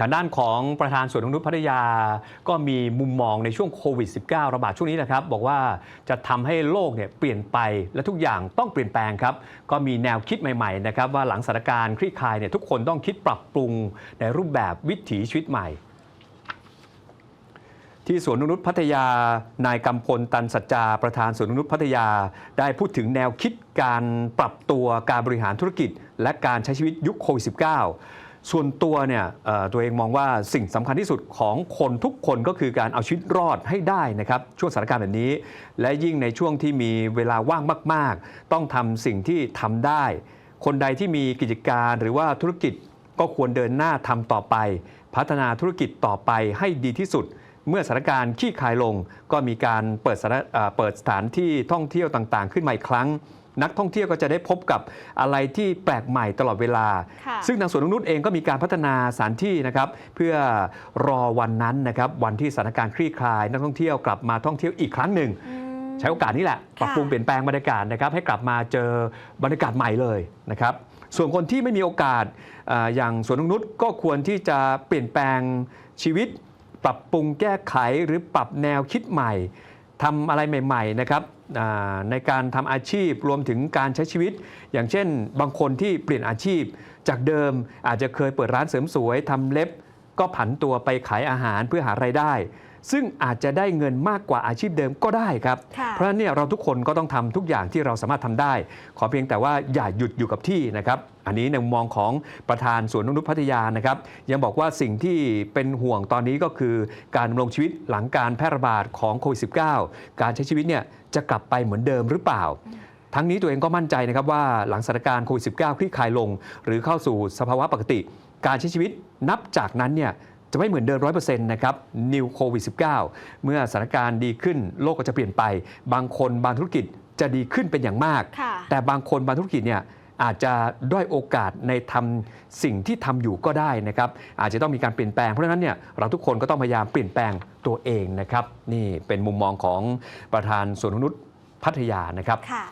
ทางด้านของประธานสวนนกนุษย์พัทยา ก็มีมุมมองในช่วงโควิด -19 ระบาดช่วงนี้นะครับ บอกว่าจะทำให้โลกเนี่ยเปลี่ยนไปและทุกอย่างต้องเปลี่ยนแปลงครับ ก็มีแนวคิดใหม่ๆนะครับว่าหลังสถานการณ์คลี่คลายเนี่ยทุกคนต้องคิดปรับปรุงในรูปแบบวิถีชีวิตใหม่ที่สวนนุษย์พัทยา นายกำพลตันสัจจา ประธานสวนนกนุษย์พัทยา ได้พูดถึงแนวคิดการปรับตัวการบริหารธุรกิจ และการใช้ชีวิตยุคโควิด -19 ส่วนตัวเนี่ยตัวเองมองว่าสิ่งสำคัญที่สุดของคนทุกคนก็คือการเอาชีวิตรอดให้ได้นะครับช่วงสถานการณ์แบบนี้ และยิ่งในช่วงที่มีเวลาว่างมาก ๆ ต้องทำสิ่งที่ทำได้ คนใดที่มีกิจการหรือว่าธุรกิจก็ควรเดินหน้าทำต่อไป พัฒนาธุรกิจต่อไปให้ดีที่สุด เมื่อสถานการณ์ขี้คายลง ก็มีการเปิดสถานเอ่อเปิดสถานที่ท่องเที่ยวต่างๆ ขึ้นมาอีกครั้ง นักท่องเที่ยวก็จะได้พบกับอะไรที่แปลกใหม่ตลอดเวลาค่ะซึ่งทางสวนนกนุษย์เองก็มีการพัฒนาสถานที่นะครับ เพื่อรอวันนั้นนะครับวันที่สถานการณ์คลี่คลาย นักท่องเที่ยวกลับมาท่องเที่ยวอีกครั้งหนึ่งอืมใช้โอกาสนี้แหละปรับปรุงเปลี่ยนแปลงบรรยากาศนะครับให้กลับมาเจอบรรยากาศใหม่เลยนะครับส่วนคนที่ไม่มีโอกาสเอ่ออย่างสวนนกนุษย์ก็ควรที่จะเปลี่ยนแปลงชีวิต ปรับปรุงแก้ไขหรือปรับแนวคิดใหม่ ทำอะไรใหม่ๆนะครับในการทำอาชีพรวมถึงการใช้ชีวิต อย่างเช่น บางคนที่เปลี่ยนอาชีพ จากเดิมอาจจะเคยเปิดร้านเสริมสวยทำเล็บ ก็ผันตัวไปขายอาหารเพื่อหารายได้ ซึ่งอาจจะได้เงินมากกว่าอาชีพเดิมก็ได้ครับค่ะเพราะฉะนั้นเนี่ยเราทุกคนก็ต้องทำทุกอย่างที่เราสามารถทำได้ ขอเพียงแต่ว่าอย่าหยุดอยู่กับที่นะครับอันนี้ในมุมมองของประธานสวนนกนุษย์พัทยานะครับ ยังบอกว่าสิ่งที่เป็นห่วงตอนนี้ก็คือ การดำรงชีวิตหลังการแพร่ระบาดของโควิด -19 การใช้ชีวิตเนี่ยจะกลับไปเหมือนเดิมหรือเปล่าทั้งนี้ตัวเองก็มั่นใจนะครับว่าหลังสถานการณ์โควิด -19 คลี่คลายลง หรือเข้าสู่สภาวะปกติ การใช้ชีวิตนับจากนั้นเนี่ย จะไม่เหมือนเดิมร้อยเปอร์เซ็นต์นะครับ New COVID 19 เมื่อสถานการณ์ดีขึ้นโลกก็จะเปลี่ยนไป บางคนบางธุรกิจจะดีขึ้นเป็นอย่างมากค่ะแต่บางคนบางธุรกิจเนี่ยอาจจะด้อยโอกาสในทำสิ่งที่ทำอยู่ก็ได้นะครับ อาจจะต้องมีการเปลี่ยนแปลงเพราะฉะนั้นเนี่ยเราทุกคนก็ต้องพยายามเปลี่ยนแปลงตัวเองนะครับ นี่เป็นมุมมองของประธานสวนนกนุษย์พัทยานะครับค่ะ